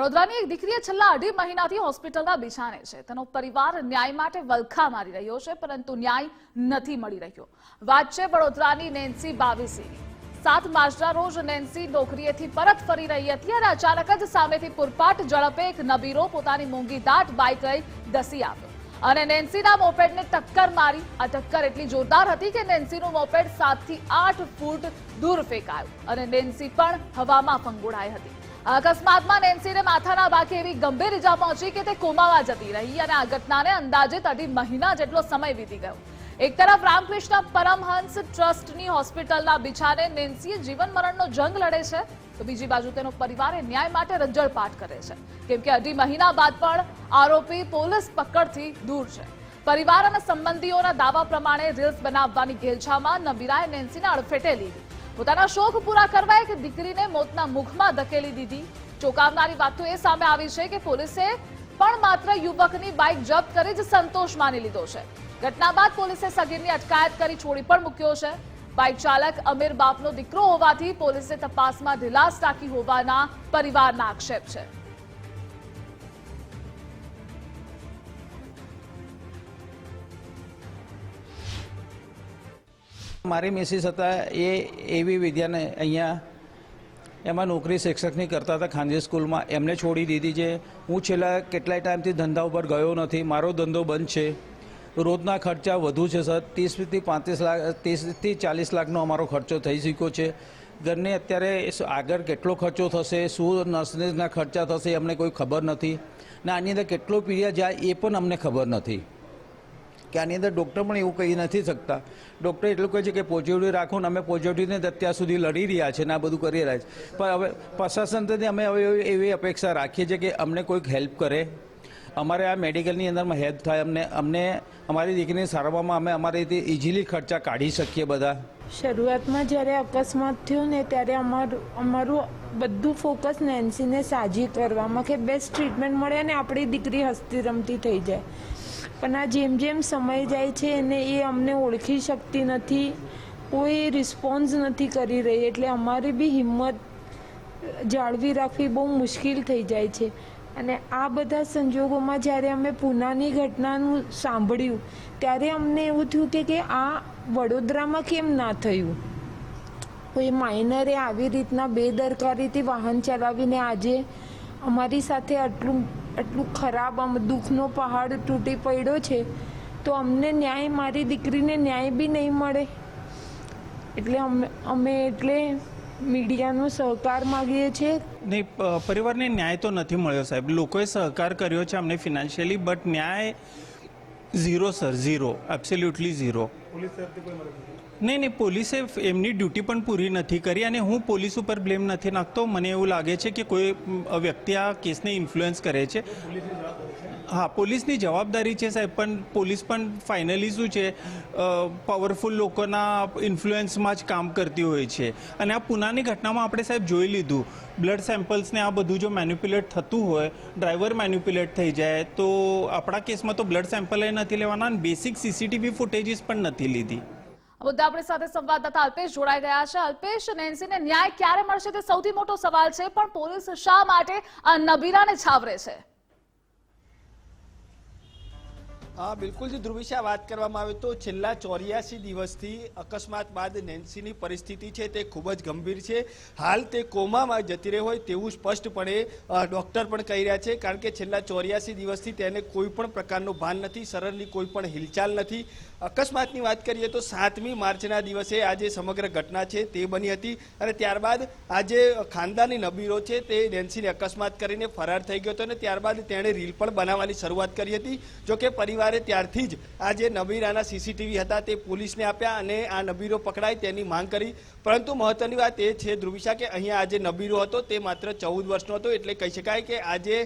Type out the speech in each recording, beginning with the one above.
વડોદરાની એક દીકરીએ છેલ્લા અઢી મહિનાથી હોસ્પિટલના બિછાને છે. તેનો પરિવાર ન્યાય માટે વલખા મારી રહ્યો છે, પરંતુ ન્યાય નથી મળી રહ્યો. વાત છે વડોદરાની નેન્સી બાવીસીની. સાત માર્ચના રોજ નેન્સી નોકરીએથી પરત ફરી રહી હતી અને અચાનક જ સામેથી પૂરપાટ ઝડપે એક નબીરો પોતાની મોંઘી દાટ બાઇક લઈ ધસી આવ્યો. અને નેન્સીના મોપેડને ટક્કર મારી. આ ટક્કર એટલી જોરદાર હતી કે નેન્સીનું મોપેડ સાતથી આઠ ફૂટ દૂર ફેંકાયું અને નેન્સી પણ હવામાં ફંગોળાઈ હતી. અકસ્માતમાં નેન્સીને માથાના ભાગે એવી ગંભીર ઇજા પહોંચી કે તે કોમામાં જતી રહી અને આ ઘટનાને અંદાજિત અઢી મહિના જેટલો સમય વીતી ગયો. એક તરફ રામકૃષ્ણ પરમહંસ ટ્રસ્ટની હોસ્પિટલના બિછાને નેન્સીએ જીવન મરણનો જંગ લડે છે, તો બીજી બાજુ તેનો પરિવારે ન્યાય માટે રંજળપાટ કરે છે. કેમ કે અઢી મહિના બાદ પણ આરોપી પોલીસ પકડથી દૂર છે. પરિવાર અને સંબંધીઓના દાવા પ્રમાણે રીલ્સ બનાવવાની ઘેલછામાં નબીરાએ નેન્સીને અડફેટે લીધી. પોતાના શોખ પૂરા કરવા એક દીકરીને મોતના મુખમાં ધકેલી દીધી. ચોંકાવનારી વાત એ સામે આવી છે કે પોલીસે પણ માત્ર યુવકની બાઇક જપ્ત કરી જ સંતોષ માની લીધો છે. ઘટના બાદ પોલીસે સગીરની અટકાયત કરી છોડી પણ મૂક્યો છે. બાઇક ચાલક અમીર બાપનો દીકરો હોવાથી પોલીસે તપાસમાં ઢીલાસ રાખી હોવાના પરિવારના આક્ષેપ છે. મારી મિસિસ હતા, એ એવી વિદ્યાને અહીંયા એમાં નોકરી શિક્ષકની કરતા હતા ખાનગી સ્કૂલમાં. એમને છોડી દીધી છે. હું છેલ્લા કેટલાય ટાઈમથી ધંધા ઉપર ગયો નથી. મારો ધંધો બંધ છે. રોજના ખર્ચા વધુ છે સર. ત્રીસથી પાંત્રીસ લાખ, ત્રીસથી ચાલીસ લાખનો અમારો ખર્ચો થઈ શક્યો છે. ઘરને અત્યારે આગળ કેટલો ખર્ચો થશે? શું નર્સના ખર્ચા થશે? અમને કોઈ ખબર નથી. ને આની અંદર કેટલો પીરિયડ જાય એ પણ અમને ખબર નથી. કે આની અંદર ડૉક્ટર પણ એવું કહી નથી શકતા. ડૉક્ટર એટલું કહે છે કે પોઝિટિવ રાખો ને અમે પોઝિટિવને અત્યાર સુધી લડી રહ્યા છે ને આ બધું કરી રહ્યા છે. પણ હવે પ્રશાસનથી અમે હવે એવી- અપેક્ષા રાખીએ છીએ કે અમને કોઈક હેલ્પ કરે. અમારે આ મેડિકલની અંદરમાં હેલ્પ થાય. અમને અમને અમારી દીકરીની સારવારમાં અમે અમારી રીતે ઇઝીલી ખર્ચા કાઢી શકીએ બધા. શરૂઆતમાં જ્યારે અકસ્માત થયો ને ત્યારે અમારું અમારું બધું ફોકસ નેન્સીને સાજી કરવામાં કે બેસ્ટ ટ્રીટમેન્ટ મળે અને આપણી દીકરી હસતી રમતી થઈ જાય. પણ આ જેમ જેમ સમય જાય છે અને એ અમને ઓળખી શકતી નથી, કોઈ રિસ્પોન્સ નથી કરી રહી. એટલે અમારી બી હિંમત જાળવી રાખવી બહુ મુશ્કેલ થઈ જાય છે. અને આ બધા સંજોગોમાં જ્યારે અમે પૂનાની ઘટનાનું સાંભળ્યું, ત્યારે અમને એવું થયું કે કે આ વડોદરામાં કેમ ના થયું? કોઈ માઇનરે આવી રીતના બેદરકારીથી વાહન ચલાવીને આજે અમારી સાથે આટલું આટલું ખરાબ આમ દુઃખનો પહાડ તૂટી પડ્યો છે તો અમને ન્યાય મારી દીકરીને ન્યાય બી નહીં મળે. એટલે અમે અમે એટલે મીડિયાનો સહકાર માગીએ છીએ. નહીં પરિવારને ન્યાય તો નથી મળ્યો સાહેબ. લોકોએ સહકાર કર્યો છે અમને ફિનાન્શિયલી બટ ન્યાય zero sir zero absolutely zero નહીં નહીં, પોલીસે એમની ડ્યુટી પણ પૂરી નથી કરી અને હું પોલીસ ઉપર બ્લેમ નથી નાખતો. મને એવું લાગે છે કે કોઈ વ્યક્તિ આ કેસને ઇન્ફ્લુઅન્સ કરે છે. હા, પોલીસની જવાબદારી છે સાહેબ, પણ પોલીસ પણ ફાઇનલી શું છે પાવરફુલ લોકોના ઇન્ફ્લુઅન્સમાં જ કામ કરતી હોય છે. અને આ પુનાની ઘટનામાં આપણે સાહેબ જોઈ લીધું. બ્લડ સેમ્પલ્સને આ બધું જો મેન્યુપ્યુલેટ થતું હોય ડ્રાઈવર મેન્યુપ્યુલેટ થઈ જાય, તો આપણા કેસમાં તો બ્લડ સેમ્પલ નથી લેવાના અને બેસિક સીસીટીવી ફૂટેજીસ પણ નથી લીધી. મુદ્દે આપણી સાથે સંવાદદાતા અલ્પેશ જોડાઈ ગયા છે. અલ્પેશ, નેન્સીને ન્યાય ક્યારે મળશે તે સૌથી મોટો સવાલ છે, પણ પોલીસ શા માટે નબીરાને છાવરે છે? હા, બિલકુલ જી. ધ્રુવિશા વાત કરવામાં આવે તો છેલ્લા ચોર્યાસી દિવસથી અકસ્માત બાદ નેન્સીની પરિસ્થિતિ છે તે ખૂબ જ ગંભીર છે. હાલ તે કોમામાં જતી રહી હોય તેવું સ્પષ્ટપણે ડૉક્ટર પણ કહી રહ્યા છે. કારણ કે છેલ્લા ચોર્યાસી દિવસથી તેને કોઈ પણ પ્રકારનું ભાન નથી શરીરની કોઈ પણ હિલચાલ નથી. અકસ્માતની વાત કરીએ તો સાતમી માર્ચના દિવસે આ જે સમગ્ર ઘટના છે તે બની હતી અને ત્યારબાદ આ જે ખાનદાની નબીરો છે તે નેન્સીને અકસ્માત કરીને ફરાર થઈ ગયો હતો અને ત્યારબાદ તેણે રીલ પણ બનાવવાની શરૂઆત કરી હતી. જો કે પરિવારે ત્યારથી જ આ જે નબીરાના સીસીટીવી હતા તે પોલીસને આપ્યા અને આ નબીરો પકડાય તેની માંગ કરી પરંતુ મહત્વની વાત એ છે ધ્રુવિશા કે અહીંયા આજે નબીરો હતો, તે માત્ર ચૌદ વર્ષનો હતો, એટલે કહી શકાય કે આજે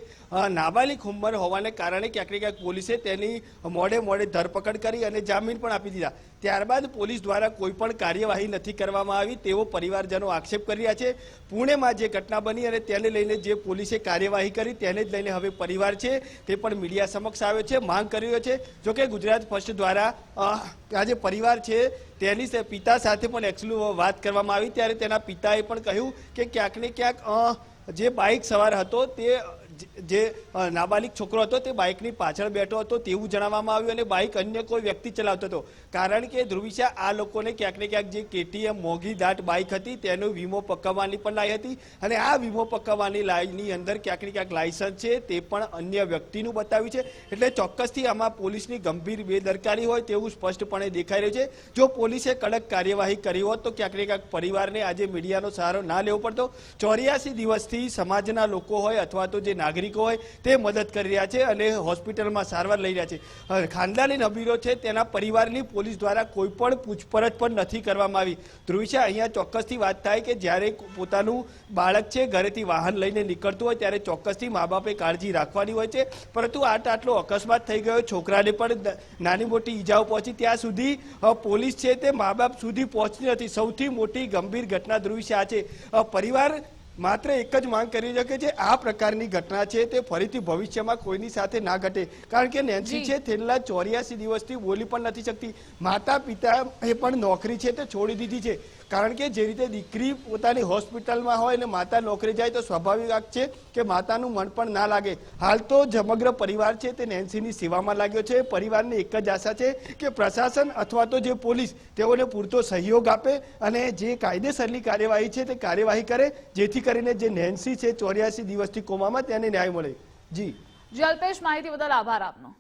નાબાલિક ઉંમર હોવાને કારણે ક્યાંક ક્યાંક પોલીસે તેની મોડે મોડે ધરપકડ કરી અને જામીન પણ આપી દીધા. ત્યારબાદ પોલીસ દ્વારા કોઈ પણ કાર્યવાહી નથી કરવામાં આવી તેવો પરિવારજનો આક્ષેપ કરી રહ્યા છે. પુણેમાં જે ઘટના બની અને તેને લઈને જે પોલીસે કાર્યવાહી કરી, તેને જ લઈને હવે પરિવાર છે, તે પણ મીડિયા સમક્ષ આવ્યો છે, માંગ કરી રહ્યો છે. જોકે ગુજરાત ફર્સ્ટ દ્વારા આ જે પરિવાર છે તેની પિતા સાથે પણ એક્ચ્યુઅલી વાત કરવામાં આવી. ત્યારે તેના પિતાએ પણ કહ્યું કે ક્યાંક ને ક્યાંક જે બાઇક સવાર હતો તે જે- નાબાલિક છોકરો હતો તે બાઇકની પાછળ બેઠો હતો તેવું જણાવવામાં આવ્યું અને બાઇક અન્ય કોઈ વ્યક્તિ ચલાવતો હતો. કારણ કે ધ્રુવિશા આ લોકોને ક્યાંક ને ક્યાંક જે કેટીએમ મોંઘી દાટ બાઇક હતી તેનો વીમો પકવવાની પણ લાઈ હતી અને આ વીમો પકવવાની લાઈની અંદર ક્યાંક ને ક્યાંક લાયસન્સ છે તે પણ અન્ય વ્યક્તિનું બતાવ્યું છે. એટલે ચોક્કસથી આમાં પોલીસની ગંભીર બેદરકારી હોય તેવું સ્પષ્ટપણે દેખાઈ રહ્યું છે. જો પોલીસે કડક કાર્યવાહી કરી હોત તો ક્યાંક ને ક્યાંક પરિવારને આજે મીડિયાનો સહારો ના લેવો પડતો. ચોર્યાસી દિવસથી સમાજના લોકો હોય અથવા તો જે નાગરિકો હોય તે મદદ કરી રહ્યા છે અને હોસ્પિટલમાં સારવાર લઈ રહ્યા છે. ખાનદાની નબીરો છે તેના પરિવારની પોલીસ દ્વારા કોઈ પણ પૂછપરછ પણ નથી કરવામાં આવી. ધ્રુવિશા અહીંયા ચોક્કસથી વાત થાય કે જ્યારે પોતાનું બાળક છે ઘરેથી વાહન લઈને નીકળતું હોય ત્યારે ચોક્કસથી મા બાપે કાળજી રાખવાની હોય છે. પરંતુ આટ આટલો અકસ્માત થઈ ગયો, છોકરાને પણ નાની મોટી ઈજાઓ પહોંચી. ત્યાં સુધી પોલીસ છે તે મા બાપ સુધી પહોંચતી નથી. સૌથી મોટી ગંભીર ઘટના ધ્રુવિશા છે. પરિવાર માત્ર એક જ માંગ કરી શકે છે આ પ્રકારની ઘટના છે તે ફરીથી ભવિષ્યમાં કોઈની સાથે ના ઘટે. કારણ કે નેન્સી છે છેલ્લા ચોર્યાસી દિવસથી બોલી પણ નથી શકતી. માતા પિતા એ પણ નોકરી છે તે છોડી દીધી છે. કારણ કે જે રીતે દીકરી પોતાની હોસ્પિટલમાં હોય અને માતા નોકરી જાય તો સ્વાભાવિક વાત છે કે માતાનું મન પણ ના લાગે. હાલ તો સમગ્ર પરિવાર છે તે નેન્સીની સેવામાં લાગ્યો છે. પરિવારને એક જ આશા છે કે પ્રશાસન અથવા તો જે પોલીસ તેઓને પૂરતો સહયોગ આપે અને જે કાયદેસરની કાર્યવાહી છે તે કાર્યવાહી કરે, જેથી કરીને જે નેન્સી છે ચોર્યાસી દિવસથી કોમામાં તેને ન્યાય મળે. જી. જી અલ્પેશ માહિતી બદલ આભાર આપનો.